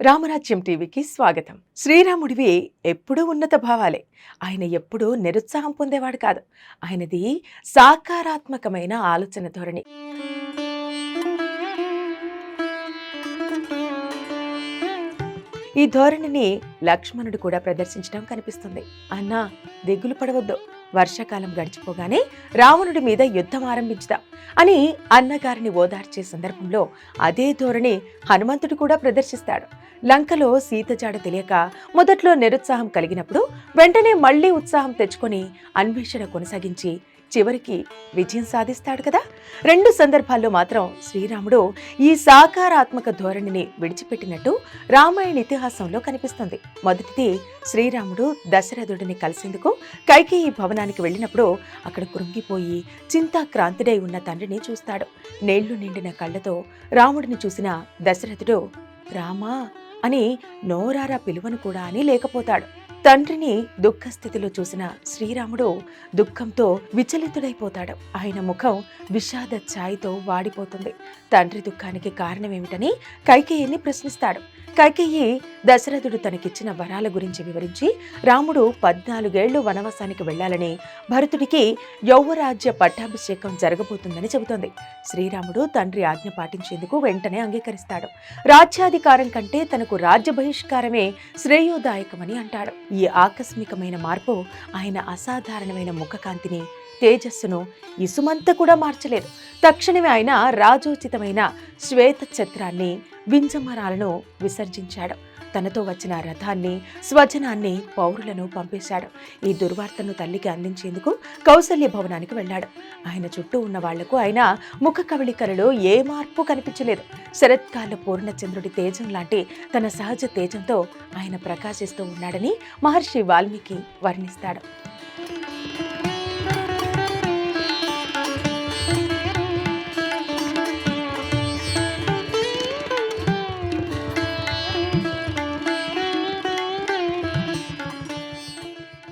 రామరాజ్యం టీవీకి స్వాగతం. శ్రీరాముడివి ఎప్పుడూ ఉన్నత భావాలే. ఆయన ఎప్పుడూ నిరుత్సాహం పొందేవాడు కాదు. ఆయనది సాకారాత్మకమైన ఆలోచన ధోరణి. ఈ ధోరణిని లక్ష్మణుడు కూడా ప్రదర్శించడం కనిపిస్తుంది. అన్నా దిగులు పడవద్దు. వర్షాకాలం గడిచిపోగానే రావణుడి మీద యుద్ధం ఆరంభించుదాం అని అన్నగారిని ఓదార్చే సందర్భంలో అదే ధోరణి హనుమంతుడు కూడా ప్రదర్శిస్తాడు. లంకలో సీతజాడ తెలియక మొదట్లో నిరుత్సాహం కలిగినప్పుడు వెంటనే మళ్ళీ ఉత్సాహం తెచ్చుకొని అన్వేషణ కొనసాగించి చివరికి విజయం సాధిస్తాడు కదా? రెండు సందర్భాల్లో మాత్రం శ్రీరాముడు ఈ సాకారాత్మక ధోరణిని విడిచిపెట్టినట్టు రామాయణ ఇతిహాసంలో కనిపిస్తుంది. మొదటిది శ్రీరాముడు దశరథుడిని కలిసేందుకు కైకేయి భవనానికి వెళ్ళినప్పుడు అక్కడ కృంగిపోయి చింతాక్రాంతుడై ఉన్న తండ్రిని చూస్తాడు. నేళ్ళు నిండిన కళ్ళతో రాముడిని చూసిన దశరథుడు రామా అని నోరారా పిలువను కూడా అని లేకపోతాడు. తండ్రిని దుఃఖస్థితిలో చూసిన శ్రీరాముడు దుఃఖంతో విచలితుడైపోతాడు. ఆయన ముఖం విషాద ఛాయితో వాడిపోతుంది. తండ్రి దుఃఖానికి కారణమేమిటని కైకేయిని ప్రశ్నిస్తాడు. కైకేయి దశరథుడు తనకిచ్చిన వరాల గురించి వివరించి రాముడు పద్నాలుగేళ్ళు వనవాసానికి వెళ్ళాలని భరతుడికి యౌవరాజ్య పట్టాభిషేకం జరగబోతుందని చెబుతోంది. శ్రీరాముడు తండ్రి ఆజ్ఞ పాటించేందుకు వెంటనే అంగీకరిస్తాడు. రాజ్యాధికారం కంటే తనకు రాజ్య బహిష్కారమే శ్రేయోదాయకమని అంటాడు. ఈ ఆకస్మికమైన మార్పు ఆయన అసాధారణమైన ముఖకాంతిని తేజస్సును ఇసుమంత కూడా మార్చలేదు. తక్షణమే ఆయన రాజోచితమైన శ్వేత ఛత్రాన్ని వింజమరాలను విసర్జించాడు. తనతో వచ్చిన రథాన్ని స్వజనాన్ని పౌరులను పంపేశాడు. ఈ దుర్వార్తను తల్లికి అందించేందుకు కౌసల్య భవనానికి వెళ్ళాడు. ఆయన చుట్టూ ఉన్న వాళ్ళకు ఆయన ముఖ కవళికలలో ఏ మార్పు కనిపించలేదు. శరత్కాల పూర్ణచంద్రుడి తేజం లాంటి తన సహజ తేజంతో ఆయన ప్రకాశిస్తూ ఉన్నాడని మహర్షి వాల్మీకి వర్ణిస్తాడు.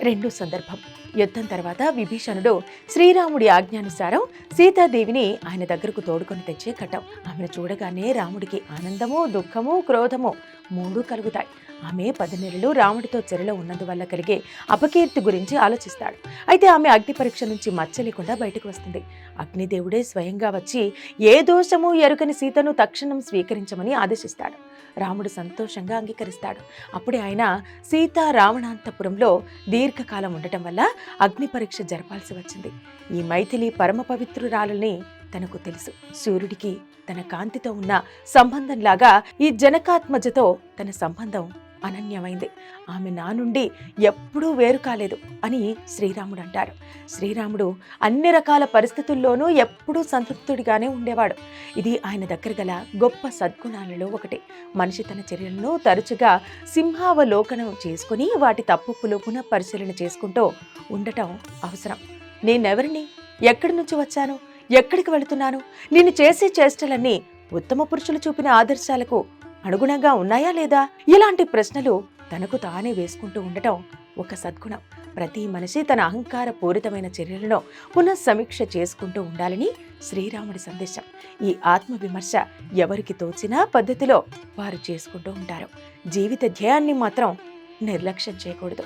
రెండు సందర్భం. యుద్ధం తర్వాత విభీషణుడు శ్రీరాముడి ఆజ్ఞానుసారం సీతాదేవిని ఆయన దగ్గరకు తోడుకొని తెచ్చే ఘటం ఆమెను చూడగానే రాముడికి ఆనందము దుఃఖము క్రోధము మూడు కలుగుతాయి. ఆమె పది నెలలు రాముడితో చెరలో ఉన్నందువల్ల కలిగే అపకీర్తి గురించి ఆలోచిస్తాడు. అయితే ఆమె అగ్ని పరీక్ష నుంచి మచ్చ లేకుండా బయటకు వస్తుంది. అగ్నిదేవుడే స్వయంగా వచ్చి ఏ దోషము ఎరుకని సీతను తక్షణం స్వీకరించమని ఆదేశిస్తాడు. రాముడు సంతోషంగా అంగీకరిస్తాడు. అప్పుడే ఆయన సీత రావణాంతపురంలో దీర్ఘకాలం ఉండటం వల్ల అగ్ని పరీక్ష జరపాల్సి వచ్చింది. ఈ మైథిలి పరమ పవిత్రురాలని తనకు తెలుసు. సూర్యుడికి తన కాంతితో ఉన్న సంబంధంలాగా ఈ జనకాత్మజతో తన సంబంధం అనన్యమైంది. ఆమె నా నుండి ఎప్పుడూ వేరు కాలేదు అని శ్రీరాముడు అంటారు శ్రీరాముడు అన్ని రకాల పరిస్థితుల్లోనూ ఎప్పుడూ సంతృప్తుడిగానే ఉండేవాడు. ఇది ఆయన దగ్గర గల గొప్ప సద్గుణాలలో ఒకటి. మనిషి తన చర్యలను తరచుగా సింహావలోకనం చేసుకుని వాటి తప్పులు పునః పరిశీలన చేసుకుంటూ ఉండటం అవసరం. నేనెవరిని? ఎక్కడి నుంచి వచ్చాను? ఎక్కడికి వెళుతున్నాను? నేను చేసే చేష్టలన్నీ ఉత్తమ పురుషులు చూపిన ఆదర్శాలకు అనుగుణంగా ఉన్నాయా లేదా? ఇలాంటి ప్రశ్నలు తనకు తానే వేసుకుంటూ ఉండటం ఒక సద్గుణం. ప్రతి మనిషి తన అహంకార పూరితమైన చర్యలను పునఃసమీక్ష చేసుకుంటూ ఉండాలని శ్రీరాముడి సందేశం. ఈ ఆత్మ విమర్శ ఎవరికి తోచినా పద్ధతిలో వారు చేసుకుంటూ ఉంటారు. జీవిత ధ్యేయాన్ని మాత్రం నిర్లక్ష్యం చేయకూడదు.